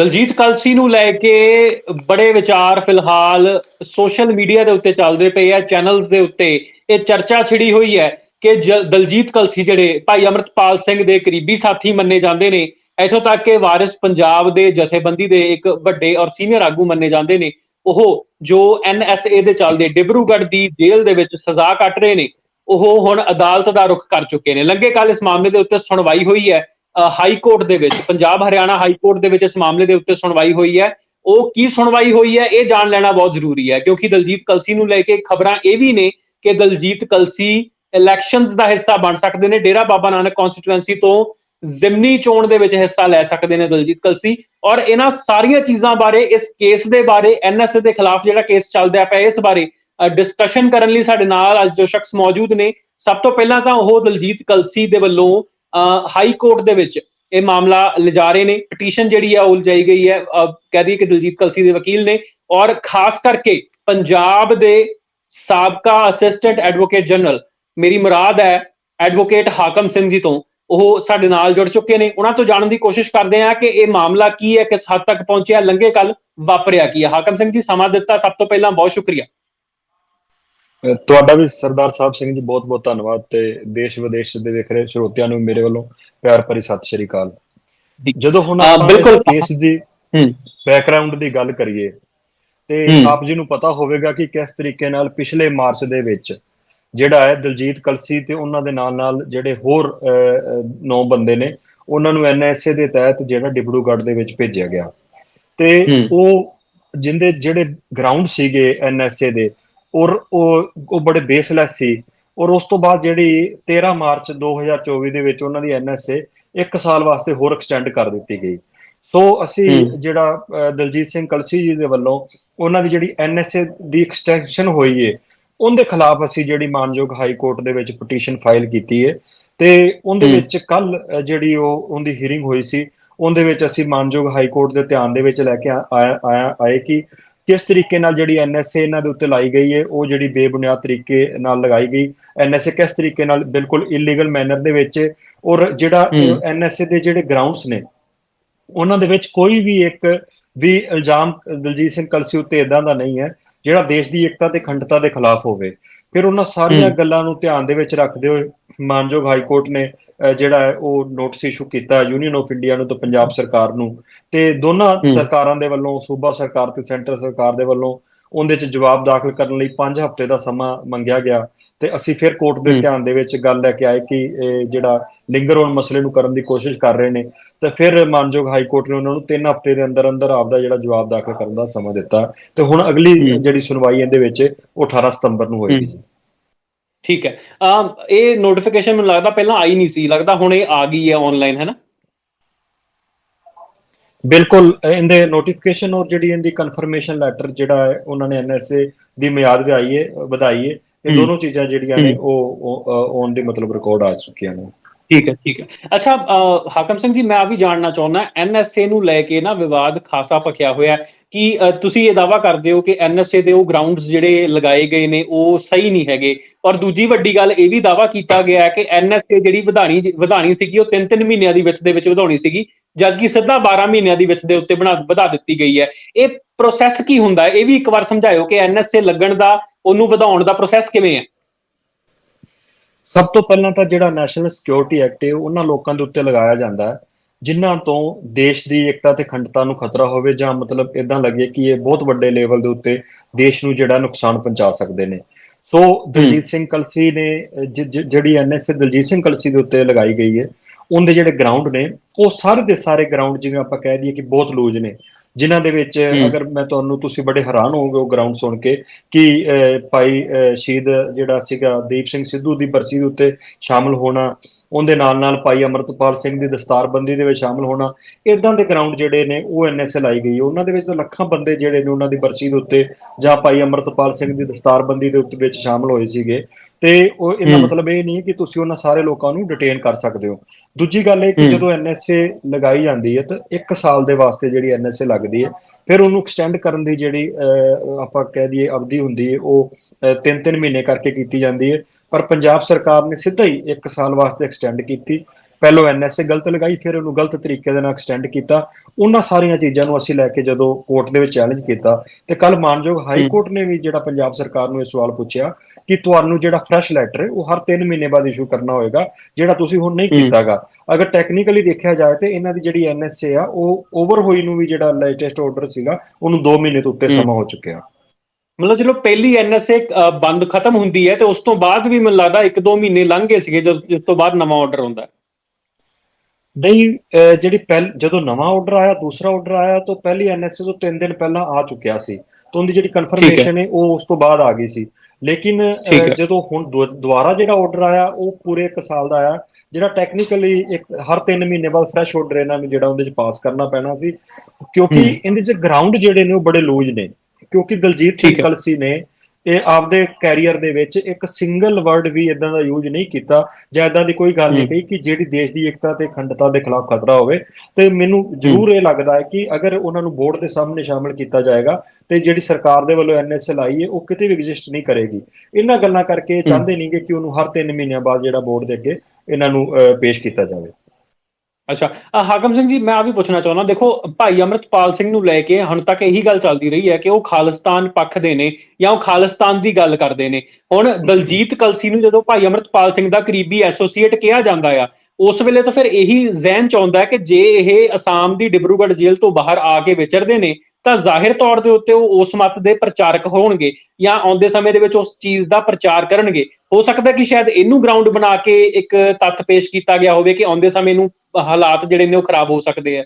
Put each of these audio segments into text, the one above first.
ਦਲਜੀਤ ਕਲਸੀ ਨੂੰ ਲੈ ਕੇ ਬੜੇ ਵਿਚਾਰ ਫਿਲਹਾਲ ਸੋਸ਼ਲ ਮੀਡੀਆ ਦੇ ਉੱਤੇ ਚੱਲਦੇ ਪਏ ਆ ਚੈਨਲਸ ਦੇ ਉੱਤੇ। ਇਹ ਚਰਚਾ ਛਿੜੀ ਹੋਈ ਹੈ ਕਿ ਜ- ਦਲਜੀਤ ਕਲਸੀ ਜਿਹੜੇ ਭਾਈ ਅਮਰਤਪਾਲ ਸਿੰਘ ਦੇ ਕਰੀਬੀ ਸਾਥੀ ਮੰਨੇ ਜਾਂਦੇ ਨੇ, ਇਥੋਂ ਤੱਕ ਕਿ ਵਾਰਿਸ ਪੰਜਾਬ ਦੇ ਜਥੇਬੰਦੀ ਦੇ ਇੱਕ ਵੱਡੇ ਔਰ ਸੀਨੀਅਰ ਆਗੂ ਮੰਨੇ ਜਾਂਦੇ ਨੇ। ਉਹ ਜੋ ਐਨਐਸਏ ਦੇ ਚੱਲਦੇ ਡਿਬਰੂਗੜ੍ਹ ਦੀ ਜੇਲ੍ਹ ਦੇ ਵਿੱਚ ਸਜ਼ਾ ਕੱਟ ਰਹੇ ਨੇ, ਉਹ ਹੁਣ ਅਦਾਲਤ ਦਾ ਰੁਖ ਕਰ ਚੁੱਕੇ ਨੇ। ਲੰਘੇ ਕੱਲ ਇਸ ਮਾਮਲੇ ਦੇ ਉੱਤੇ ਸੁਣਵਾਈ ਹੋਈ ਹੈ। ਹਾਈ ਕੋਰਟ ਦੇ ਵਿੱਚ, ਪੰਜਾਬ ਹਰਿਆਣਾ ਹਾਈ ਕੋਰਟ ਦੇ ਵਿੱਚ ਇਸ ਮਾਮਲੇ ਦੇ ਉੱਤੇ ਸੁਣਵਾਈ ਹੋਈ ਹੈ। ਉਹ ਕੀ ਸੁਣਵਾਈ ਹੋਈ ਹੈ, ਇਹ ਜਾਣ ਲੈਣਾ ਬਹੁਤ ਜ਼ਰੂਰੀ ਹੈ, ਕਿਉਂਕਿ ਦਲਜੀਤ ਕਲਸੀ ਨੂੰ ਲੈ ਕੇ ਖਬਰਾਂ ਇਹ ਵੀ ਨੇ ਕਿ ਦਲਜੀਤ ਕਲਸੀ ਇਲੈਕਸ਼ਨਸ ਦਾ ਹਿੱਸਾ ਬਣ ਸਕਦੇ ਨੇ, ਡੇਰਾ ਬਾਬਾ ਨਾਨਕ ਕਨਸਟੀਟੂਐਂਸੀ ਤੋਂ ਜ਼ਿਮਨੀ ਚੋਣ ਦੇ ਵਿੱਚ ਹਿੱਸਾ ਲੈ ਸਕਦੇ ਨੇ ਦਲਜੀਤ ਕਲਸੀ। ਔਰ ਇਹਨਾਂ ਸਾਰੀਆਂ ਚੀਜ਼ਾਂ ਬਾਰੇ, ਇਸ ਕੇਸ ਦੇ ਬਾਰੇ ਐਨਐਸਏ ਦੇ ਖਿਲਾਫ ਜਿਹੜਾ ਕੇਸ ਚੱਲਦਾ ਪਿਆ ਇਸ ਬਾਰੇ ਡਿਸਕਸ਼ਨ ਕਰਨ ਲਈ ਸਾਡੇ ਨਾਲ ਅੱਜ ਜੋ ਸ਼ਖਸ ਮੌਜੂਦ ਨੇ, ਸਭ ਤੋਂ ਪਹਿਲਾਂ ਤਾਂ ਉਹ ਦਲਜੀਤ ਕਲਸੀ ਦੇ ਵੱਲੋਂ ਹਾਈ ਕੋਰਟ ਦੇ ਵਿੱਚ ਇਹ ਮਾਮਲਾ ਲਿਜਾ ਰਹੇ ਨੇ। ਪਟੀਸ਼ਨ ਜਿਹੜੀ ਹੈ ਉਹ ਲਜਾਈ ਗਈ ਹੈ। ਕਹਿ ਦਈਏ ਕਿ ਦਲਜੀਤ ਕਲਸੀ ਦੇ ਵਕੀਲ ਨੇ ਔਰ ਖਾਸ ਕਰਕੇ ਪੰਜਾਬ ਦੇ ਸਾਬਕਾ ਅਸਿਸਟੈਂਟ ਐਡਵੋਕੇਟ ਜਨਰਲ ਮੇਰੀ ਮੁਰਾਦ ਹੈ ਐਡਵੋਕੇਟ ਹਾਕਮ ਸਿੰਘ ਜੀ ਤੋਂ। ਉਹ ਸਾਡੇ ਨਾਲ ਜੁੜ ਚੁੱਕੇ ਨੇ। ਉਹਨਾਂ ਤੋਂ ਜਾਣਨ ਦੀ ਕੋਸ਼ਿਸ਼ ਕਰਦੇ ਹਾਂ ਕਿ ਇਹ ਮਾਮਲਾ ਕੀ ਹੈ, ਕਿਸ ਹੱਦ ਤੱਕ ਪਹੁੰਚਿਆ, ਲੰਘੇ ਕੱਲ ਵਾਪਰਿਆ ਕੀ ਹੈ। ਹਾਕਮ ਸਿੰਘ ਜੀ, ਸਮਾਂ ਦਿੱਤਾ। ਸਭ ਤੋਂ ਪਹਿਲਾਂ ਬਹੁਤ ਸ਼ੁਕਰੀਆ। ਤੁਹਾਡਾ ਵੀ ਸਰਦਾਰ ਸਾਹਿਬ ਸਿੰਘ ਜੀ ਬਹੁਤ ਬਹੁਤ ਧੰਨਵਾਦ ਤੇ ਦੇਸ਼ ਵਿਦੇਸ਼ ਦੇ ਦੇਖ ਰਹੇ ਸਰੋਤਿਆਂ ਨੂੰ ਮੇਰੇ ਵੱਲੋਂ ਪਿਆਰ ਭਰੀ ਸਤਿ ਸ਼੍ਰੀ ਅਕਾਲ। ਜਦੋਂ ਹੁਣ ਆਪਾਂ ਬਿਲਕੁਲ। ਕੇਸ ਦੀ ਬੈਕਗ੍ਰਾਉਂਡ ਦੀ ਗੱਲ ਕਰੀਏ ਤੇ। ਆਪ ਜੀ ਨੂੰ ਪਤਾ ਹੋਵੇਗਾ ਕਿ ਕਿਸ ਤਰੀਕੇ ਨਾਲ ਪਿਛਲੇ ਮਾਰਚ ਦੇ ਵਿੱਚ ਜਿਹੜਾ ਹੈ ਦਲਜੀਤ ਕਲਸੀ ਤੇ ਉਹਨਾਂ ਦੇ ਨਾਲ ਨਾਲ ਜਿਹੜੇ ਹੋਰ ਨੌ ਬੰਦੇ ਨੇ ਉਹਨਾਂ ਨੂੰ ਐਨਐਸਏ ਦੇ ਤਹਿਤ ਜਿਹੜਾ ਡਿਬੜੂਗੜ੍ਹ ਦੇ ਵਿੱਚ ਭੇਜਿਆ ਗਿਆ ਤੇ। ਉਹ ਜਿੰਦੇ ਜਿਹੜੇ ਗਰਾਊਂਡ ਸੀਗੇ ਐਨਐਸਏ ਦੇ ਔਰ ਉਹ ਉਹ ਬੜੇ ਬੇਸਲੈਸ ਸੀ ਔਰ ਉਸ ਤੋਂ ਬਾਅਦ ਜਿਹੜੀ 13 ਮਾਰਚ 2024 ਦੇ ਵਿੱਚ ਉਹਨਾਂ ਦੀ ਐਨਐਸਏ ਇੱਕ ਸਾਲ ਵਾਸਤੇ ਹੋਰ ਐਕਸਟੈਂਡ ਕਰ ਦਿੱਤੀ ਗਈ ਸੋ ਅਸੀਂ। ਜਿਹੜਾ ਦਲਜੀਤ ਸਿੰਘ ਕਲਸੀ ਜੀ ਦੇ ਵੱਲੋਂ ਉਹਨਾਂ ਦੀ ਜਿਹੜੀ ਐਨਐਸਏ ਦੀ ਐਕਸਟੈਂਸ਼ਨ ਹੋਈ ਏ ਉਹਦੇ ਖਿਲਾਫ ਅਸੀਂ ਜਿਹੜੀ ਮਾਨਯੋਗ ਹਾਈ ਕੋਰਟ ਦੇ ਵਿੱਚ ਪਟੀਸ਼ਨ ਫਾਈਲ ਕੀਤੀ ਹੈ ਤੇ ਉਹਦੇ। ਵਿੱਚ ਕੱਲ ਜਿਹੜੀ ਉਹ ਉਹਦੀ ਹੀਅਰਿੰਗ ਹੋਈ ਸੀ ਉਹਦੇ ਵਿੱਚ ਅਸੀਂ ਮਾਨਯੋਗ ਹਾਈ ਕੋਰਟ ਦੇ ਧਿਆਨ ਦੇ ਵਿੱਚ ਲੈ ਕੇ ਆਇਆ ਆਇਆ- ਆਏ ਕਿ ਕਿਸ ਤਰੀਕੇ ਨਾਲ ਜਿਹੜੀ ਐਨਐਸਏ ਇਹਨਾਂ ਦੇ ਉੱਤੇ ਲਾਈ ਗਈ ਹੈ ਉਹ ਜਿਹੜੀ ਬੇਬੁਨਿਆਦ ਤਰੀਕੇ ਨਾਲ ਲਗਾਈ ਗਈ ਐਨਐਸਏ ਕਿਸ ਤਰੀਕੇ ਨਾਲ ਬਿਲਕੁਲ ਇਲੀਗਲ ਮੈਨਰ ਦੇ ਵਿੱਚ ਔਰ ਜਿਹੜਾ। ਐਨਐਸਏ ਦੇ ਜਿਹੜੇ ਗਰਾਊਂਡਸ ਨੇ ਉਹਨਾਂ ਦੇ ਵਿੱਚ ਕੋਈ ਵੀ ਇੱਕ ਵੀ ਇਲਜ਼ਾਮ ਦਲਜੀਤ ਸਿੰਘ ਕਲਸੀ ਉੱਤੇ ਇਦਾਂ ਦਾ ਨਹੀਂ ਹੈ ਜਿਹੜਾ ਦੇਸ਼ ਦੀ ਏਕਤਾ ਤੇ ਅਖੰਡਤਾ ਦੇ ਖਿਲਾਫ ਹੋਵੇ ਫਿਰ ਉਹਨਾਂ ਸਾਰੀਆਂ। ਗੱਲਾਂ ਨੂੰ ਧਿਆਨ ਦੇ ਵਿੱਚ ਰੱਖਦੇ ਹੋਏ ਮਾਨਯੋਗ ਹਾਈ ਕੋਰਟ ਨੇ ਜਿਹੜਾ ਹੈ ਉਹ ਨੋਟਿਸ ਇਸ਼ੂ ਕੀਤਾ ਯੂਨੀਅਨ ਆਫ ਇੰਡੀਆ ਨੂੰ ਤੇ ਪੰਜਾਬ ਸਰਕਾਰ ਨੂੰ ਤੇ ਦੋਨਾਂ। ਸਰਕਾਰਾਂ ਦੇ ਵੱਲੋਂ ਸੂਬਾ ਸਰਕਾਰ ਤੇ ਸੈਂਟਰ ਸਰਕਾਰ ਦੇ ਵੱਲੋਂ ਉਹਦੇ 'ਚ ਜਵਾਬ ਦਾਖਲ ਕਰਨ ਲਈ 5 ਹਫ਼ਤੇ ਦਾ ਸਮਾਂ ਮੰਗਿਆ ਗਿਆ ਤੇ ਅਸੀਂ ਫਿਰ ਕੋਰਟ ਦੇ। ਧਿਆਨ ਦੇ ਵਿੱਚ ਗੱਲ ਲੈ ਕੇ ਆਏ ਕਿ ਇਹ ਜਿਹੜਾ ਲਿੰਗਰ ਹੋਣ ਮਸਲੇ ਨੂੰ ਕਰਨ ਦੀ ਕੋਸ਼ਿਸ਼ ਕਰ ਰਹੇ ਨੇ ਤੇ ਫਿਰ ਮਾਨਯੋਗ ਹਾਈ ਕੋਰਟ ਨੇ ਉਹਨਾਂ ਨੂੰ 3 ਹਫ਼ਤੇ ਦੇ ਅੰਦਰ ਅੰਦਰ ਆਪਦਾ ਜਿਹੜਾ ਜਵਾਬ ਦਾਖਲ ਕਰਨ ਦਾ ਸਮਾਂ ਦਿੱਤਾ ਤੇ ਹੁਣ ਅਗਲੀ। ਜਿਹੜੀ ਸੁਣਵਾਈ ਇਹਦੇ ਵਿੱਚ ਉਹ 18 ਸਤੰਬਰ ਨੂੰ ਹੋਏਗੀ ਜੀ ਠੀਕ ਹੈ ਅਮ ਇਹ ਨੋਟੀਫਿਕੇਸ਼ਨ ਮੈਨੂੰ ਲੱਗਦਾ ਪਹਿਲਾਂ ਆਈ ਨਹੀਂ ਸੀ ਲੱਗਦਾ ਹੁਣ ਇਹ ਆ ਗਈ ਹੈ ਆਨਲਾਈਨ ਹੈ ਨਾ ਬਿਲਕੁਲ ਇਹਦੇ ਨੋਟੀਫਿਕੇਸ਼ਨ ਔਰ ਜਿਹੜੀ ਇਹਦੀ ਕਨਫਰਮੇਸ਼ਨ ਲੈਟਰ ਜਿਹੜਾ ਹੈ ਉਹਨਾਂ ਨੇ ਐਨਐਸਏ ਦੀ ਮਿਆਦ ਵਧਾਈ ਹੈ ਵਧਾਈ ਹੈ ਇਹ। ਦੋਨੋਂ ਚੀਜ਼ਾਂ ਜਿਹੜੀਆਂ ਨੇ। ਉਹ ਔਨ ਦੀ ਮਤਲਬ ਰਿਕਾਰਡ ਆ ਚੁੱਕੀਆਂ ਨੇ ਠੀਕ ਹੈ ਠੀਕ ਹੈ। ਅੱਛਾ ਅ, ਹਾਕਮ ਸਿੰਘ ਜੀ ਮੈਂ ਆ ਵੀ ਜਾਣਨਾ ਚਾਹੁੰਦਾ ਐਨਐਸਏ ਨੂੰ ਲੈ ਕੇ ਨਾ ਵਿਵਾਦ ਖਾਸਾ ਪਖਿਆ ਹੋਇਆ ਹੈ ਕਿ ਅ, ਤੁਸੀਂ ਇਹ ਦਾਵਾ ਕਰਦੇ ਹੋ ਕਿ ਐਨਐਸਏ ਦੇ ਉਹ ਗਰਾਊਂਡਸ ਜਿਹੜੇ ਲਗਾਏ ਗਏ ਨੇ ਉਹ ਸਹੀ ਨਹੀਂ ਹੈਗੇ। ਔਰ ਦੂਜੀ ਵੱਡੀ ਗੱਲ ਇਹ ਵੀ ਦਾਵਾ ਕੀਤਾ ਗਿਆ ਹੈ ਕਿ ਐਨਐਸਏ ਜਿਹੜੀ ਵਧਾਣੀ ਵਧਾਣੀ ਸੀਗੀ ਉਹ 3-3 ਮਹੀਨਿਆਂ ਦੀ ਵਿੱਚ ਦੇ ਵਿੱਚ ਵਧਾਉਣੀ ਸੀਗੀ ਜਦਕਿ ਸਿੱਧਾ 12 ਮਹੀਨਿਆਂ ਦੀ ਵਿੱਚ ਦੇ ਉੱਤੇ ਬਣਾ ਵਧਾ ਦਿੱਤੀ ਗਈ ਹੈ। ਇਹ ਪ੍ਰੋਸੈਸ ਕੀ ਹੁੰਦਾ ਹੈ? ਇਹ ਵੀ ਇੱਕ ਵਾਰ ਸਮਝਾਇਓ ਕਿ ਐਨਐਸਏ ਲੱਗਣ ਦਾ ਉਹਨੂੰ ਵਧਾਉਣ ਦਾ ਪ੍ਰੋਸੈਸ ਕਿਵੇਂ ਹੈ? ਸਭ ਤੋਂ ਪਹਿਲਾਂ ਤਾਂ ਜਿਹੜਾ ਨੈਸ਼ਨਲ ਸਿਕਿਉਰਿਟੀ ਐਕਟ ਹੈ ਉਹ ਉਹਨਾਂ ਲੋਕਾਂ ਦੇ ਉੱਤੇ ਲਗਾਇਆ ਜਾਂਦਾ ਹੈ ਜਿਨ੍ਹਾਂ ਤੋਂ ਦੇਸ਼ ਦੀ ਏਕਤਾ ਤੇ ਅਖੰਡਤਾ ਨੂੰ ਖਤਰਾ ਹੋਵੇ ਜਾਂ ਮਤਲਬ ਇਦਾਂ ਲੱਗੇ ਕਿ ਇਹ ਬਹੁਤ ਵੱਡੇ ਲੈਵਲ ਦੇ ਉੱਤੇ ਦੇਸ਼ ਨੂੰ ਜਿਹੜਾ ਨੁਕਸਾਨ ਪਹੁੰਚਾ ਸਕਦੇ ਨੇ। ਸੋ ਦਲਜੀਤ ਸਿੰਘ ਕਲਸੀ ਨੇ ਜਿਹੜੀ ਐਨਐਸਏ ਦਲਜੀਤ ਸਿੰਘ ਕਲਸੀ ਦੇ ਉੱਤੇ ਲਗਾਈ ਗਈ ਹੈ ਉਹਦੇ ਜਿਹੜੇ ਗਰਾਊਂਡ ਨੇ ਉਹ ਸਾਰੇ ਦੇ ਸਾਰੇ ਗਰਾਊਂਡ ਜਿਵੇਂ ਆਪਾਂ ਕਹਿ ਦਈਏ ਕਿ ਬਹੁਤ ਲੂਜ ਨੇ। ਜਿਨ੍ਹਾਂ ਦੇ ਵਿੱਚ। ਅਗਰ ਮੈਂ ਤੁਹਾਨੂੰ ਤੁਸੀਂ ਬੜੇ ਹੈਰਾਨ ਹੋਵੋਗੇ ਉਹ ਗਰਾਊਂਡ ਸੁਣ ਕੇ ਕਿ ਭਾਈ ਸ਼ਹੀਦ ਜਿਹੜਾ ਸੀਗਾ ਦੀਪ ਸਿੰਘ ਸਿੱਧੂ ਦੀ ਬਰਸੀ ਦੇ ਉੱਤੇ ਸ਼ਾਮਲ ਹੋਣਾ ਉਹਦੇ ਨਾਲ ਨਾਲ ਭਾਈ ਅਮਰਤਪਾਲ ਸਿੰਘ ਦੀ ਦਸਤਾਰਬੰਦੀ ਦੇ ਵਿੱਚ ਸ਼ਾਮਲ ਹੋਣਾ ਇਦਾਂ ਦੇ ਗਰਾਊਂਡ ਜਿਹੜੇ ਨੇ ਉਹ ਐਨਐਸਏ ਲਾਈ ਗਈ। ਉਹਨਾਂ ਦੇ ਵਿੱਚ ਤਾਂ ਲੱਖਾਂ ਬੰਦੇ ਜਿਹੜੇ ਨੇ ਉਹਨਾਂ ਦੀ ਬਰਸੀ ਦੇ ਉੱਤੇ ਜਾਂ ਭਾਈ ਅਮਰਤਪਾਲ ਸਿੰਘ ਦੀ ਦਸਤਾਰਬੰਦੀ ਦੇ ਉੱਤੇ ਵਿੱਚ ਸ਼ਾਮਲ ਹੋਏ ਸੀਗੇ ਤੇ ਉਹ ਇਹਦਾ। ਮਤਲਬ ਇਹ ਨਹੀਂ ਕਿ ਤੁਸੀਂ ਉਹਨਾਂ ਸਾਰੇ ਲੋਕਾਂ ਨੂੰ ਡਿਟੇਨ ਕਰ ਸਕਦੇ ਹੋ ਦੂਜੀ ਗੱਲ ਇਹ ਕਿ। ਜਦੋਂ ਐਨਐਸਏ ਲਗਾਈ ਜਾਂਦੀ ਹੈ ਤਾਂ 1 ਸਾਲ ਦੇ ਵਾਸਤੇ ਜਿਹੜੀ ਐਨਐਸਏ ਲੱਗਦੀ ਹੈ ਫਿਰ ਉਹਨੂੰ ਐਕਸਟੈਂਡ ਕਰਨ ਦੀ ਜਿਹੜੀ ਆਪਾਂ ਕਹਿ ਦਈਏ ਅਵਧੀ ਹੁੰਦੀ ਹੈ ਉਹ 3-3 ਮਹੀਨੇ ਕਰਕੇ ਕੀਤੀ ਜਾਂਦੀ ਹੈ ਪਰ ਪੰਜਾਬ ਸਰਕਾਰ ਨੇ ਸਿੱਧਾ ਹੀ 1 ਸਾਲ ਵਾਸਤੇ ਐਕਸਟੈਂਡ ਕੀਤੀ। ਪਹਿਲੋਂ ਐਨਐਸਏ ਗਲਤ ਲਗਾਈ ਫਿਰ ਉਹਨੂੰ ਗਲਤ ਤਰੀਕੇ ਦੇ ਨਾਲ ਐਕਸਟੈਂਡ ਕੀਤਾ। ਉਹਨਾਂ ਸਾਰੀਆਂ ਚੀਜ਼ਾਂ ਨੂੰ ਅਸੀਂ ਲੈ ਕੇ ਜਦੋਂ ਕੋਰਟ ਦੇ ਵਿੱਚ ਚੈਲੰਜ ਕੀਤਾ ਤੇ ਕੱਲ ਮਾਨਯੋਗ ਹਾਈ ਕੋਰਟ ਨੇ ਵੀ ਜਿਹੜਾ ਪੰਜਾਬ ਸਰਕਾਰ ਨੂੰ ਇਹ ਸਵਾਲ ਪੁੱਛਿਆ ਕਿ ਤੁਹਾਨੂੰ ਜਿਹੜਾ ਫਰੈਸ਼ ਲੈਟਰ ਹੈ ਉਹ ਹਰ 3 ਮਹੀਨੇ ਬਾਅਦ ਇਸ਼ੂ ਕਰਨਾ ਹੋਏਗਾ ਜਿਹੜਾ ਤੁਸੀਂ ਹੁਣ ਨਹੀਂ। ਕੀਤਾਗਾ। ਅਗਰ ਟੈਕਨੀਕਲੀ ਦੇਖਿਆ ਜਾਏ ਤੇ ਇਹਨਾਂ ਦੀ ਜਿਹੜੀ ਐਨਐਸਏ ਆ ਉਹ ਓਵਰ ਹੋਈ ਨੂੰ ਵੀ ਜਿਹੜਾ ਲੇਟੈਸਟ ਆਰਡਰ ਸੀਗਾ ਉਹਨੂੰ 2 ਮਹੀਨੇ ਤੋਂ ਉੱਤੇ। ਸਮਾਂ ਹੋ ਚੁੱਕਿਆ। ਮਤਲਬ ਜਦੋਂ ਪਹਿਲੀ ਐਨਐਸਏ ਬੰਦ ਖਤਮ ਹੁੰਦੀ ਹੈ ਤੇ ਉਸ ਤੋਂ ਬਾਅਦ ਵੀ ਮੈਨੂੰ ਲੱਗਦਾ 1-2 ਮਹੀਨੇ ਲੰਘ ਗਏ ਸੀਗੇ ਜਦੋਂ ਜਿਸ ਤੋਂ ਬਾਅਦ ਨਵਾਂ ਆਰਡਰ ਆਉਂਦਾ ਨਹੀਂ ਜਿਹੜੀ ਪਹਿਲ ਜਦੋਂ ਨਵਾਂ ਆਰਡਰ ਆਇਆ ਦੂਸਰਾ ਆਰਡਰ ਆਇਆ ਤਾਂ ਪਹਿਲੀ ਐਨਐਸਏ ਤੋਂ 3 ਦਿਨ ਪਹਿਲਾਂ ਆ ਚੁੱਕਿਆ ਸੀ। ਤਾਂ ਉਹਦੀ ਜਿਹੜੀ ਕਨਫਰਮੇਸ਼ਨ ਹੈ। ਉਹ ਉਸ ਤੋਂ ਬਾਅਦ ਆ ਗਈ ਸੀ। ਲੇਕਿਨ। ਜਦੋਂ ਹੁਣ ਦੁ- ਦੁਬਾਰਾ ਜਿਹੜਾ ਆਰਡਰ ਆਇਆ ਉਹ ਪੂਰੇ 1 ਸਾਲ ਦਾ ਆਇਆ ਜਿਹੜਾ ਟੈਕਨੀਕਲੀ ਇੱਕ ਹਰ 3 ਮਹੀਨੇ ਬਾਅਦ ਫਰੈਸ਼ ਆਰਡਰ ਇਹਨਾਂ ਨੂੰ ਜਿਹੜਾ ਉਹਦੇ ਚ ਪਾਸ ਕਰਨਾ ਪੈਣਾ ਸੀ। ਕਿਉਂਕਿ। ਇਹਦੇ ਚ ਗਰਾਊਂਡ ਜਿਹੜੇ ਨੇ ਉਹ ਬੜੇ ਲੂਜ ਨੇ। ਕਿਉਂਕਿ ਦਲਜੀਤ ਸਿੰਘ। ਕਲਸੀ ਨੇ ਇਹ ਆਪਦੇ ਕੈਰੀਅਰ ਦੇ ਵਿੱਚ ਇੱਕ ਸਿੰਗਲ ਵਰਡ ਵੀ ਇਦਾਂ ਦਾ ਯੂਜ਼ ਨਹੀਂ ਕੀਤਾ ਜਾਂ ਇਦਾਂ ਦੀ ਕੋਈ ਗੱਲ ਨਹੀਂ। ਕਹੀ ਕਿ ਜਿਹੜੀ ਦੇਸ਼ ਦੀ ਏਕਤਾ ਤੇ ਅਖੰਡਤਾ ਦੇ ਖਿਲਾਫ ਖਤਰਾ ਹੋਵੇ। ਤੇ ਮੈਨੂੰ ਜ਼ਰੂਰ ਇਹ ਲੱਗਦਾ ਹੈ ਕਿ ਅਗਰ ਉਹਨਾਂ ਨੂੰ ਬੋਰਡ ਦੇ ਸਾਹਮਣੇ ਸ਼ਾਮਲ ਕੀਤਾ ਜਾਏਗਾ ਤੇ ਜਿਹੜੀ ਸਰਕਾਰ ਦੇ ਵੱਲੋਂ ਐਨਐਸਐਲ ਆਈ ਹੈ ਉਹ ਕਿਤੇ ਵੀ ਐਗਜ਼ਿਸਟ ਨਹੀਂ ਕਰੇਗੀ। ਇਹਨਾਂ ਗੱਲਾਂ ਕਰਕੇ ਚਾਹੁੰਦੇ ਨਹੀਂਗੇ ਕਿ ਉਹਨੂੰ ਹਰ 3 ਮਹੀਨਿਆਂ ਬਾਅਦ ਜਿਹੜਾ ਬੋਰਡ ਦੇ ਅੱਗੇ ਇਹਨਾਂ ਨੂੰ ਪੇਸ਼ ਕੀਤਾ ਜਾਵੇ। ਅੱਛਾ ਅ, ਹਾਕਮ ਸਿੰਘ ਜੀ ਮੈਂ ਆ ਵੀ ਪੁੱਛਣਾ ਚਾਹੁੰਦਾ ਦੇਖੋ ਭਾਈ ਅਮਰਤਪਾਲ ਸਿੰਘ ਨੂੰ ਲੈ ਕੇ ਹੁਣ ਤੱਕ ਇਹੀ ਗੱਲ ਚੱਲਦੀ ਰਹੀ ਹੈ ਕਿ ਉਹ ਖਾਲਿਸਤਾਨ ਪੱਖ ਦੇ ਨੇ ਜਾਂ ਉਹ ਖਾਲਿਸਤਾਨ ਦੀ ਗੱਲ ਕਰਦੇ ਨੇ। ਹੁਣ ਦਲਜੀਤ ਕਲਸੀ ਨੂੰ ਜਦੋਂ ਭਾਈ ਅਮਰਤਪਾਲ ਸਿੰਘ ਦਾ ਕਰੀਬੀ ਐਸੋਸੀਏਟ ਕਿਹਾ ਜਾਂਦਾ ਆ ਉਸ ਵੇਲੇ ਤਾਂ ਫਿਰ ਇਹੀ ਜ਼ਹਿਨ ਚ ਆਉਂਦਾ ਕਿ ਜੇ ਇਹ ਅਸਾਮ ਦੀ ਡਿਬਰੂਗੜ੍ਹ ਜੇਲ੍ਹ ਤੋਂ ਬਾਹਰ ਆ ਕੇ ਵਿਚਰਦੇ ਨੇ, ਤਾਂ ਜ਼ਾਹਿਰ ਤੌਰ ਦੇ ਉੱਤੇ ਉਹ ਉਸ ਮਤ ਦੇ ਪ੍ਰਚਾਰਕ ਹੋਣਗੇ ਜਾਂ ਆਉਂਦੇ ਸਮੇਂ ਦੇ ਵਿੱਚ ਉਸ ਚੀਜ਼ ਦਾ ਪ੍ਰਚਾਰ ਕਰਨਗੇ। ਹੋ ਸਕਦਾ ਕਿ ਸ਼ਾਇਦ ਇਹਨੂੰ ਗਰਾਊਂਡ ਬਣਾ ਕੇ ਇੱਕ ਤੱਥ ਪੇਸ਼ ਕੀਤਾ ਗਿਆ ਹੋਵੇ ਕਿ ਆਉਂਦੇ ਸਮੇਂ ਨੂੰ ਹਾਲਾਤ ਜਿਹੜੇ ਨੇ ਉਹ ਖਰਾਬ ਹੋ ਸਕਦੇ ਆ।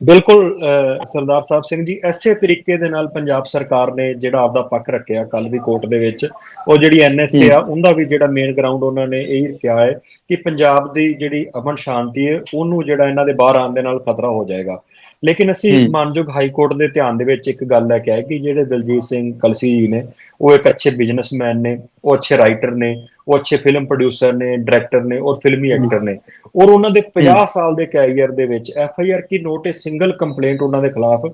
ਬਿਲਕੁਲ ਸਰਦਾਰ ਸਾਹਿਬ ਸਿੰਘ ਜੀ ਐਸੇ ਤਰੀਕੇ ਦੇ ਨਾਲ ਪੰਜਾਬ ਸਰਕਾਰ ਨੇ ਜਿਹੜਾ ਆਪਦਾ ਪੱਖ ਰੱਖਿਆ ਕੱਲ ਵੀ ਕੋਰਟ ਦੇ ਵਿੱਚ ਉਹ ਜਿਹੜੀ ਐਨਐਸਏ ਆ ਉਹਦਾ ਵੀ ਜਿਹੜਾ ਮੇਨ ਗਰਾਊਂਡ ਉਹਨਾਂ ਨੇ ਇਹ ਕਿਹਾ ਹੈ ਕਿ ਪੰਜਾਬ ਦੀ ਜਿਹੜੀ ਅਮਨ ਸ਼ਾਂਤੀ ਹੈ ਉਹਨੂੰ ਜਿਹੜਾ ਇਹਨਾਂ ਦੇ ਬਾਹਰ ਆਉਣ ਦੇ ਨਾਲ ਖਤਰਾ ਹੋ ਜਾਏਗਾ ਲੇਕਿਨ ਅਸੀਂ। ਮਾਨਯੋਗ ਹਾਈ ਕੋਰਟ ਦੇ ਧਿਆਨ ਦੇ ਵਿੱਚ ਇੱਕ ਗੱਲ ਲੈ ਕੇ ਆਏ ਕਿ ਜਿਹੜੇ ਦਲਜੀਤ ਸਿੰਘ ਕਲਸੀ ਜੀ ਨੇ ਉਹ ਇੱਕ ਅੱਛੇ ਬਿਜ਼ਨਸਮੈਨ ਨੇ ਉਹ ਅੱਛੇ ਰਾਈਟਰ ਨੇ ਉਹ ਅੱਛੇ ਫਿਲਮ ਪ੍ਰੋਡਿਊਸਰ ਨੇ ਡਾਇਰੈਕਟਰ ਨੇ ਔਰ ਫਿਲਮੀ। ਐਕਟਰ ਨੇ ਔਰ ਉਹਨਾਂ ਦੇ 50 ਸਾਲ ਦੇ ਕੈਰੀਅਰ ਦੇ ਵਿੱਚ ਐਫ ਆਈ ਆਰ ਕੀ ਨੋਟਿਸ ਸਿੰਗਲ ਕੰਪਲੇਂਟ ਉਹਨਾਂ ਦੇ ਖਿਲਾਫ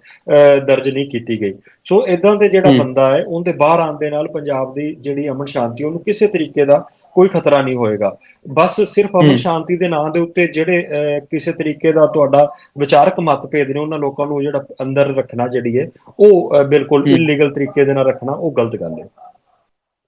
ਦਰਜ ਨਹੀਂ ਕੀਤੀ ਗਈ ਸੋ ਇਦਾਂ ਦੇ ਜਿਹੜਾ। ਬੰਦਾ ਹੈ ਉਹਦੇ ਬਾਹਰ ਆਉਣ ਦੇ ਨਾਲ ਪੰਜਾਬ ਦੀ ਜਿਹੜੀ ਅਮਨ ਸ਼ਾਂਤੀ ਉਹਨੂੰ ਕਿਸੇ ਤਰੀਕੇ ਦਾ ਕੋਈ ਖਤਰਾ ਨਹੀਂ ਹੋਏਗਾ ਬਸ ਸਿਰਫ ਅਮਨ। ਸ਼ਾਂਤੀ ਦੇ ਨਾਂ ਦੇ ਉੱਤੇ ਜਿਹੜੇ ਕਿਸੇ ਤਰੀਕੇ ਦਾ ਤੁਹਾਡਾ ਵਿਚਾਰਕ ਮਤਭੇਦ ਨੇ ਉਹਨਾਂ ਲੋਕਾਂ ਨੂੰ ਜਿਹੜਾ ਅੰਦਰ ਰੱਖਣਾ ਜਿਹੜੀ ਹੈ ਉਹ ਬਿਲਕੁਲ। ਇਲੀਗਲ ਤਰੀਕੇ ਦੇ ਨਾਲ ਰੱਖਣਾ ਉਹ ਗਲਤ ਗੱਲ ਹੈ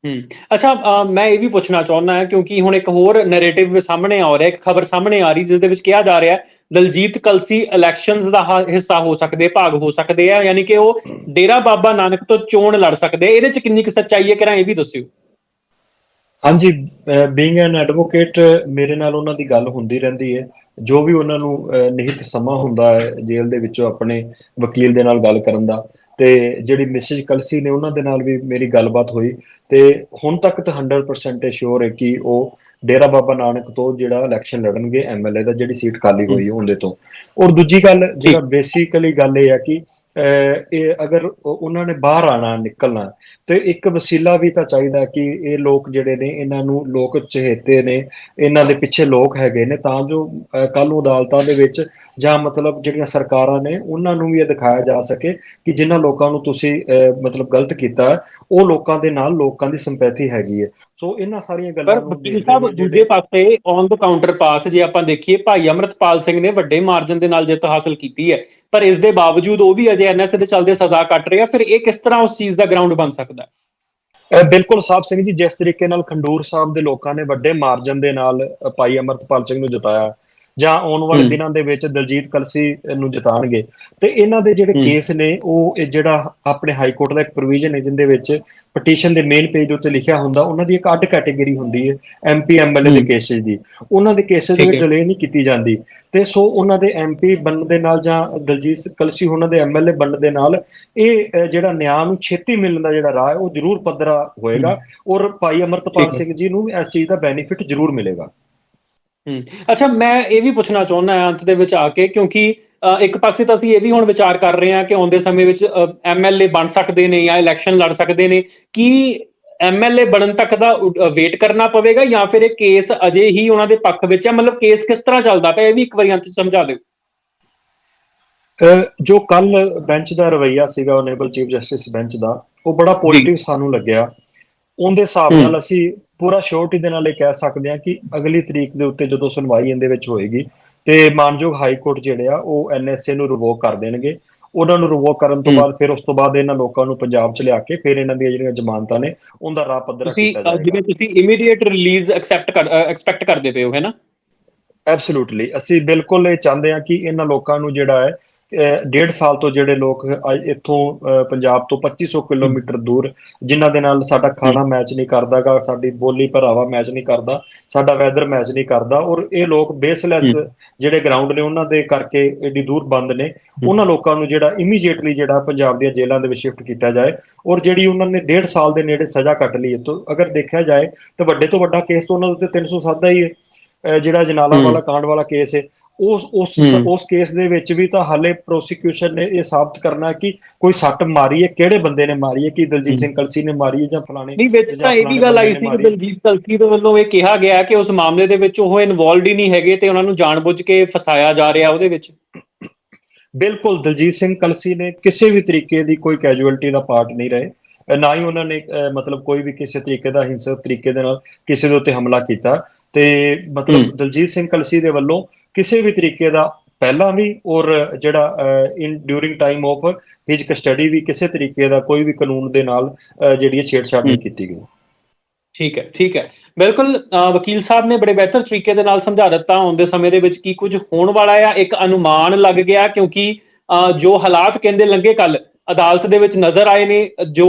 ਹੂੰ। ਅੱਛਾ ਅ, ਮੈਂ ਇਹ ਵੀ ਪੁੱਛਣਾ ਚਾਹੁੰਦਾ ਕਿਉਂਕਿ ਹੁਣ ਇੱਕ ਹੋਰ ਨੈਰੇਟਿਵ ਸਾਹਮਣੇ ਆ ਰਿਹਾ ਇੱਕ ਖਬਰ ਸਾਹਮਣੇ ਆ ਰਹੀ ਜਿਸ ਦੇ ਵਿੱਚ ਕਿਹਾ ਜਾ ਰਿਹਾ ਦਲਜੀਤ ਕਲਸੀ ਇਲੈਕਸ਼ਨਸ ਦਾ ਹ- ਹਿੱਸਾ ਹੋ ਸਕਦੇ ਭਾਗ ਹੋ ਸਕਦੇ ਆ ਯਾਨੀ ਕਿ ਉਹ ਡੇਰਾ ਬਾਬਾ ਨਾਨਕ ਤੋਂ ਚੋਣ ਲੜ ਸਕਦੇ। ਆ ਇਹਦੇ ਚ ਕਿੰਨੀ ਕੁ ਸੱਚਾਈ ਹੈ ਕਿਰਾਂ ਇਹ ਵੀ ਦੱਸਿਓ? ਹਾਂਜੀ ਬੀਇੰਗ ਐਨ ਐਡਵੋਕੇਟ ਮੇਰੇ ਨਾਲ ਉਹਨਾਂ ਦੀ ਗੱਲ ਹੁੰਦੀ ਰਹਿੰਦੀ ਹੈ। ਜੋ ਵੀ ਉਹਨਾਂ ਨੂੰ ਅਹ, ਨਿਹਿਤ ਸਮਾਂ ਹੁੰਦਾ ਹੈ ਜੇਲ੍ਹ ਦੇ ਵਿੱਚੋਂ ਆਪਣੇ ਵਕੀਲ ਦੇ ਨਾਲ ਗੱਲ ਕਰਨ ਦਾ ਤੇ ਜਿਹੜੀ ਮਿਸਿਸ ਕਲਸੀ ਨੇ ਉਹਨਾਂ ਦੇ ਨਾਲ ਵੀ ਮੇਰੀ ਗੱਲਬਾਤ ਹੋਈ ਤੇ ਹੁਣ ਤੱਕ ਤਾਂ 100% ਸ਼ੋਰ ਹੈ ਕਿ ਉਹ ਡੇਰਾ ਬਾਬਾ ਨਾਨਕ ਤੋਂ ਜਿਹੜਾ ਇਲੈਕਸ਼ਨ ਲੜਨਗੇ ਐਮਐਲਏ ਦਾ ਜਿਹੜੀ ਸੀਟ ਖਾਲੀ ਹੋਈ ਉਹਦੇ ਤੋਂ। ਔਰ ਦੂਜੀ ਗੱਲ ਜਿਹੜਾ ਬੇਸਿਕਲੀ ਗੱਲ ਇਹ ਹੈ ਕਿ ਇਹ ਅਗਰ ਉਹ- ਉਹਨਾਂ ਨੇ ਬਾਹਰ ਆਣਾ ਨਿਕਲਣਾ ਤੇ ਇੱਕ ਵਸੀਲਾ ਵੀ ਤਾਂ ਚਾਹੀਦਾ ਕਿ ਇਹ ਲੋਕ ਜਿਹੜੇ ਨੇ ਇਹਨਾਂ ਨੂੰ ਲੋਕ ਚਹੇਤੇ ਨੇ ਇਹਨਾਂ ਦੇ ਪਿੱਛੇ ਲੋਕ ਹੈਗੇ ਨੇ ਤਾਂ ਜੋ ਕੱਲ ਨੂੰ ਅਦਾਲਤਾਂ ਦੇ ਵਿੱਚ ਜਾਂ ਮਤਲਬ ਜਿਹੜੀਆਂ ਸਰਕਾਰਾਂ ਨੇ ਉਹਨਾਂ ਨੂੰ ਵੀ ਇਹ ਦਿਖਾਇਆ ਜਾ ਸਕੇ ਕਿ ਜਿਨ੍ਹਾਂ ਲੋਕਾਂ ਨੂੰ ਤੁਸੀਂ ਮਤਲਬ ਗਲਤ ਕੀਤਾ ਉਹ ਲੋਕਾਂ ਦੇ ਨਾਲ ਲੋਕਾਂ ਦੀ ਸਿੰਪੈਥੀ ਹੈਗੀ ਹੈ। ਸੋ ਇਹਨਾਂ ਸਾਰੀਆਂ ਗੱਲਾਂ ਪਰ ਵਕੀਲ ਸਾਹਿਬ ਦੂਜੇ ਪਾਸੇ ਔਨ ਦ ਕਾਊਂਟਰ ਪਾਸ ਜੇ ਆਪਾਂ ਦੇਖੀਏ ਭਾਈ ਅਮਰਤਪਾਲ ਸਿੰਘ ਨੇ ਵੱਡੇ ਮਾਰਜਨ ਦੇ ਨਾਲ ਜਿੱਤ ਹਾਸਲ ਕੀਤੀ ਹੈ। ਪਰ ਇਸ ਦੇ ਬਾਵਜੂਦ ਉਹ ਵੀ ਅਜੇ ਐਨਐਸਏ ਦੇ ਚੱਲਦੇ ਸਜ਼ਾ ਕੱਟ ਰਿਹਾ ਫਿਰ ਇਹ ਕਿਸ ਤਰ੍ਹਾਂ ਉਸ ਚੀਜ਼ ਦਾ ਗਰਾਊਂਡ ਬਣ ਸਕਦਾ ਹੈ? ਬਿਲਕੁਲ ਸਾਹਿਬ ਸਿੰਘ ਜੀ ਜਿਸ ਤਰੀਕੇ ਨਾਲ ਖੰਡੂਰ ਸਾਹਿਬ ਦੇ ਲੋਕਾਂ ਨੇ ਵੱਡੇ ਮਾਰਜਨ ਦੇ ਨਾਲ ਅ, ਭਾਈ ਅਮਰਤਪਾਲ ਸਿੰਘ ਨੂੰ ਜਿਤਾਇਆ ਜਾਂ ਆਉਣ ਵਾਲੇ। ਦਿਨਾਂ ਦੇ ਵਿੱਚ ਦਲਜੀਤ ਕਲਸੀ ਨੂੰ ਜਿਤਾਣਗੇ ਤੇ ਇਹਨਾਂ ਦੇ ਜਿਹੜੇ। ਕੇਸ ਨੇ ਉਹ ਇਹ ਜਿਹੜਾ ਆਪਣੇ ਹਾਈ ਕੋਰਟ ਦਾ ਇੱਕ ਪ੍ਰੋਵੀਜ਼ਨ ਹੈ ਜਿੰਦੇ ਵਿੱਚ ਪਟੀਸ਼ਨ ਦੇ ਮੇਨ ਪੇਜ ਉੱਤੇ ਲਿਖਿਆ ਹੁੰਦਾ ਉਹਨਾਂ ਦੀ ਇੱਕ ਅੱਡ ਕੈਟਾਗਰੀ ਹੁੰਦੀ ਹੈ ਐਮਪੀ ਐਮਐਲਏ ਦੇ। ਕੇਸਿਸ ਦੀ ਉਹਨਾਂ ਦੇ ਕੇਸਿਸ ਦੇ ਵਿੱਚ। ਡਿਲੇ ਨਹੀਂ ਕੀਤੀ ਜਾਂਦੀ ਤੇ ਸੋ ਉਹਨਾਂ ਦੇ ਐਮਪੀ ਬਣਨ ਦੇ ਨਾਲ ਜਾਂ ਦਲਜੀਤ ਕਲਸੀ ਉਹਨਾਂ ਦੇ ਐਮਐਲਏ ਬਣਨ ਦੇ ਨਾਲ ਇਹ ਜਿਹੜਾ ਨਿਆਂ ਨੂੰ ਛੇਤੀ ਮਿਲਣ ਦਾ ਜਿਹੜਾ ਰਾਹ ਹੈ ਉਹ ਜ਼ਰੂਰ ਪੱਧਰਾ ਹੋਏਗਾ ਔਰ ਭਾਈ ਅਮਰਤਪਾਲ। ਸਿੰਘ ਜੀ ਨੂੰ ਇਸ ਚੀਜ਼ ਦਾ ਬੈਨੀਫਿਟ ਜ਼ਰੂਰ ਮਿਲੇਗਾ ਹੂੰ। ਅੱਛਾ ਮੈਂ ਇਹ ਵੀ ਪੁੱਛਣਾ ਚਾਹੁੰਦਾ ਹਾਂ ਅੰਤ ਦੇ ਵਿੱਚ ਆ ਕੇ ਕਿਉਂਕਿ ਅ, ਇੱਕ ਪਾਸੇ ਤਾਂ ਅਸੀਂ ਇਹ ਵੀ ਹੁਣ ਵਿਚਾਰ ਕਰ ਰਹੇ ਹਾਂ ਕਿ ਆਉਂਦੇ ਸਮੇਂ ਵਿੱਚ ਐਮਐਲਏ ਬਣ ਸਕਦੇ ਨੇ ਜਾਂ ਇਲੈਕਸ਼ਨ ਲੜ ਸਕਦੇ ਨੇ ਕੀ ਐਮਐਲਏ ਬਣਨ ਤੱਕ ਦਾ ਵੇਟ ਕਰਨਾ ਪਵੇਗਾ ਜਾਂ ਫਿਰ ਇਹ ਕੇਸ ਅਜੇ ਹੀ ਉਹਨਾਂ ਦੇ ਪੱਖ ਵਿੱਚ ਹੈ? ਮਤਲਬ ਕੇਸ ਕਿਸ ਤਰ੍ਹਾਂ ਚੱਲਦਾ ਪਿਆ? ਇਹ ਵੀ ਇੱਕ ਵਾਰੀ ਅੰਤ 'ਚ ਸਮਝਾ ਦਿਓ। ਜੋ ਕੱਲ ਬੈਂਚ ਦਾ ਰਵਈਆ ਸੀਗਾ ਓਨੇਬਲ ਚੀਫ ਜਸਟਿਸ ਬੈਂਚ ਦਾ ਉਹ ਬੜਾ ਪੋਜ਼ਿਟਿਵ ਸਾਨੂੰ ਲੱਗਿਆ। ਉਹਦੇ ਹਿਸਾਬ। ਨਾਲ ਅਸੀਂ ਪੂਰਾ ਸ਼ੋਰਟੀ ਦੇ ਨਾਲ ਇਹ ਕਹਿ ਸਕਦੇ ਹਾਂ ਕਿ ਅਗਲੀ ਤਰੀਕ ਦੇ ਉੱਤੇ ਜਦੋਂ ਸੁਣਵਾਈ ਇਹਦੇ ਵਿੱਚ ਹੋਏਗੀ ਤੇ ਮਾਨਯੋਗ ਹਾਈ ਕੋਰਟ ਜਿਹੜੇ ਆ ਉਹ ਐਨਐਸਏ ਨੂੰ ਰਿਵੋਕ ਕਰ ਦੇਣਗੇ ਉਹਨਾਂ ਨੂੰ ਰਿਵੋਕ ਕਰਨ ਤੋਂ। ਬਾਅਦ ਫਿਰ ਉਸ ਤੋਂ ਬਾਅਦ ਇਹਨਾਂ ਲੋਕਾਂ ਨੂੰ ਪੰਜਾਬ 'ਚ ਲਿਆ ਕੇ ਫਿਰ ਇਹਨਾਂ ਦੀਆਂ ਜਿਹੜੀਆਂ ਜ਼ਮਾਨਤਾਂ ਨੇ ਉਹਦਾ ਰਾਹ ਪੱਧਰਾ ਕੀਤਾ ਜਾਏਗਾ ਜਿਵੇਂ ਤੁਸੀਂ ਇਮੀਡੀਏਟ ਰਿਲੀਜ਼ ਐਕਸੈਪਟ ਐਕਸਪੈਕਟ ਕਰਦੇ ਪਏ ਹੋ ਹੈ ਨਾ ਐਬਸੋਲੂਟਲੀ ਅਸੀਂ ਬਿਲਕੁਲ ਇਹ ਚਾਹੁੰਦੇ ਹਾਂ ਕਿ ਇਹਨਾਂ ਲੋਕਾਂ ਨੂੰ ਜਿਹੜਾ ਹੈ ਡੇਢ ਸਾਲ ਤੋਂ ਜਿਹੜੇ ਲੋਕ ਇੱਥੋਂ ਪੰਜਾਬ ਤੋਂ 2500 ਕਿਲੋਮੀਟਰ ਦੂਰ ਜਿਨ੍ਹਾਂ ਦੇ ਨਾਲ ਸਾਡਾ ਖਾਣਾ ਮੈਚ ਨਹੀਂ ਕਰਦਾਗਾ ਸਾਡੀ ਬੋਲੀ ਭਰਾਵਾ ਮੈਚ ਨਹੀਂ ਕਰਦਾ ਸਾਡਾ ਵੈਦਰ ਮੈਚ ਨਹੀਂ ਕਰਦਾ ਔਰ ਇਹ ਲੋਕ ਬੇਸਲੈਸ ਜਿਹੜੇ ਗਰਾਊਂਡ ਨੇ ਉਹਨਾਂ ਦੇ ਕਰਕੇ ਏਡੀ ਦੂਰ ਬੰਦ ਨੇ। ਉਹਨਾਂ ਲੋਕਾਂ ਨੂੰ ਜਿਹੜਾ ਇਮੀਡੀਏਟਲੀ ਜਿਹੜਾ ਪੰਜਾਬ ਦੀਆਂ ਜੇਲ੍ਹਾਂ ਦੇ ਵਿੱਚ ਸ਼ਿਫਟ ਕੀਤਾ ਜਾਏ ਔਰ ਜਿਹੜੀ ਉਹਨਾਂ ਨੇ ਡੇਢ ਸਾਲ ਦੇ ਨੇੜੇ ਸਜ਼ਾ ਕੱਟ ਲਈ ਹੈ। ਤੋਂ ਅਗਰ ਦੇਖਿਆ ਜਾਏ ਤਾਂ ਵੱਡੇ ਤੋਂ ਵੱਡਾ ਕੇਸ ਤਾਂ ਉਹਨਾਂ ਦੇ ਉੱਤੇ 307 ਦਾ ਹੀ ਹੈ। ਜਿਹੜਾ ਜਨਾਲਾ। ਵਾਲਾ ਕਾਂਡ ਵਾਲਾ ਕੇਸ ਹੈ। ਉਸ ਉਸ। ਉਸ ਕੇਸ ਦੇ ਵਿੱਚ ਵੀ ਤਾਂ ਹਾਲੇ ਪ੍ਰੋਸੀਕਿਊਸ਼ਨ ਨੇ ਇਹ ਸਾਬਤ ਕਰਨਾ ਕਿ ਕੋਈ ਸੱਟ ਮਾਰੀ ਹੈ ਕਿਹੜੇ ਬੰਦੇ ਨੇ ਮਾਰੀ ਹੈ ਕਿ ਦਲਜੀਤ। ਸਿੰਘ ਕਲਸੀ ਨੇ ਮਾਰੀ ਹੈ ਜਾਂ ਫਲਾਣੇ ਨਹੀਂ ਵਿੱਚ ਤਾਂ ਇਹ ਵੀ ਗੱਲ ਆਈ ਸੀ ਕਿ। ਦਲਜੀਤ ਕਲਸੀ ਦੇ ਵੱਲੋਂ ਇਹ ਕਿਹਾ ਗਿਆ ਕਿ ਉਸ ਮਾਮਲੇ ਦੇ ਵਿੱਚ ਉਹ ਇਨਵੋਲਡ ਹੀ ਨਹੀਂ ਹੈਗੇ ਤੇ ਉਹਨਾਂ ਨੂੰ ਜਾਣਬੁੱਝ ਕੇ ਫਸਾਇਆ ਜਾ ਰਿਹਾ ਉਹਦੇ ਵਿੱਚ ਬਿਲਕੁਲ ਦਲਜੀਤ ਸਿੰਘ ਕਲਸੀ ਨੇ ਕਿਸੇ ਵੀ ਤਰੀਕੇ ਦੀ ਕੋਈ ਕੈਜੂਅਲਟੀ ਦਾ ਪਾਰਟ ਨਹੀਂ ਰਹੇ ਨਾ ਹੀ ਉਹਨਾਂ ਨੇ ਮਤਲਬ ਕੋਈ ਵੀ ਕਿਸੇ ਤਰੀਕੇ ਦਾ ਹਿੰਸਕ ਤਰੀਕੇ ਦੇ ਨਾਲ ਕਿਸੇ ਦੇ ਉੱਤੇ ਹਮਲਾ ਕੀਤਾ ਤੇ ਮਤਲਬ। ਦਲਜੀਤ ਸਿੰਘ ਕਲਸੀ ਦੇ ਵੱਲੋਂ ਕਿਸੇ ਵੀ ਤਰੀਕੇ ਦਾ ਪਹਿਲਾਂ ਵੀ ਔਰ ਜਿਹੜਾ in during time of his custody ਵੀ ਕਿਸੇ ਤਰੀਕੇ ਦਾ ਕੋਈ ਵੀ ਕਾਨੂੰਨ ਦੇ ਨਾਲ ਜਿਹੜੀ ਛੇੜਛਾੜ ਨਹੀਂ। ਕੀਤੀ ਗਈ ਠੀਕ ਹੈ ਠੀਕ ਹੈ ਬਿਲਕੁਲ ਵਕੀਲ ਸਾਹਿਬ ਨੇ ਬੜੇ ਬਿਹਤਰ ਤਰੀਕੇ ਦੇ ਨਾਲ ਸਮਝਾ ਦਿੱਤਾ ਆਉਂਦੇ ਸਮੇਂ ਦੇ ਵਿੱਚ ਕੀ ਕੁਝ ਹੋਣ ਵਾਲਾ ਆ ਇੱਕ ਅਨੁਮਾਨ ਲੱਗ ਗਿਆ ਕਿਉਂਕਿ ਜੋ ਹਾਲਾਤ ਕਹਿੰਦੇ ਲੰਗੇ ਕੱਲ ਅਦਾਲਤ ਦੇ ਵਿੱਚ ਨਜ਼ਰ ਆਏ ਨੇ ਜੋ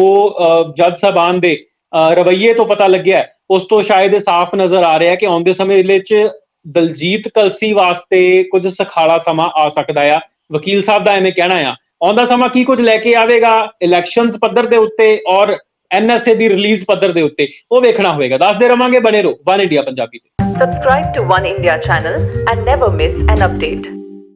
ਜੱਜ ਸਾਹਿਬਾਨ ਦੇ ਰਵੱਈਏ ਤੋਂ ਪਤਾ ਲੱਗਿਆ ਉਸ ਤੋਂ ਸ਼ਾਇਦ ਸਾਫ਼ ਨਜ਼ਰ ਆ ਰਿਹਾ ਕਿ ਆਉਂਦੇ ਸਮੇਂ ਵਿੱਚ ਦਲਜੀਤ ਕਲਸੀ ਵਾਸਤੇ ਕੁਝ ਸਖਾਲਾ ਸਮਾਂ ਆ ਸਕਦਾ ਆ। ਵਕੀਲ ਸਾਹਿਬ ਦਾ ਐਵੇਂ ਕਹਿਣਾ ਆ, ਆਉਂਦਾ ਸਮਾਂ ਕੀ ਕੁਝ ਲੈ ਕੇ ਆਵੇਗਾ? ਇਲੈਕਸ਼ਨਸ ਪੱਧਰ ਦੇ ਉੱਤੇ ਔਰ ਐਨਐਸਏ ਦੀ ਰਿਲੀਜ਼ ਪੱਧਰ ਦੇ ਉੱਤੇ, ਉਹ ਵੇਖਣਾ ਹੋਵੇਗਾ। ਦੱਸਦੇ ਰਵਾਂਗੇ, ਬਣੇ ਰਹੋ। ਵਨ ਇੰਡੀਆ ਪੰਜਾਬੀ ਤੇ। Subscribe to One India channel and never miss an update.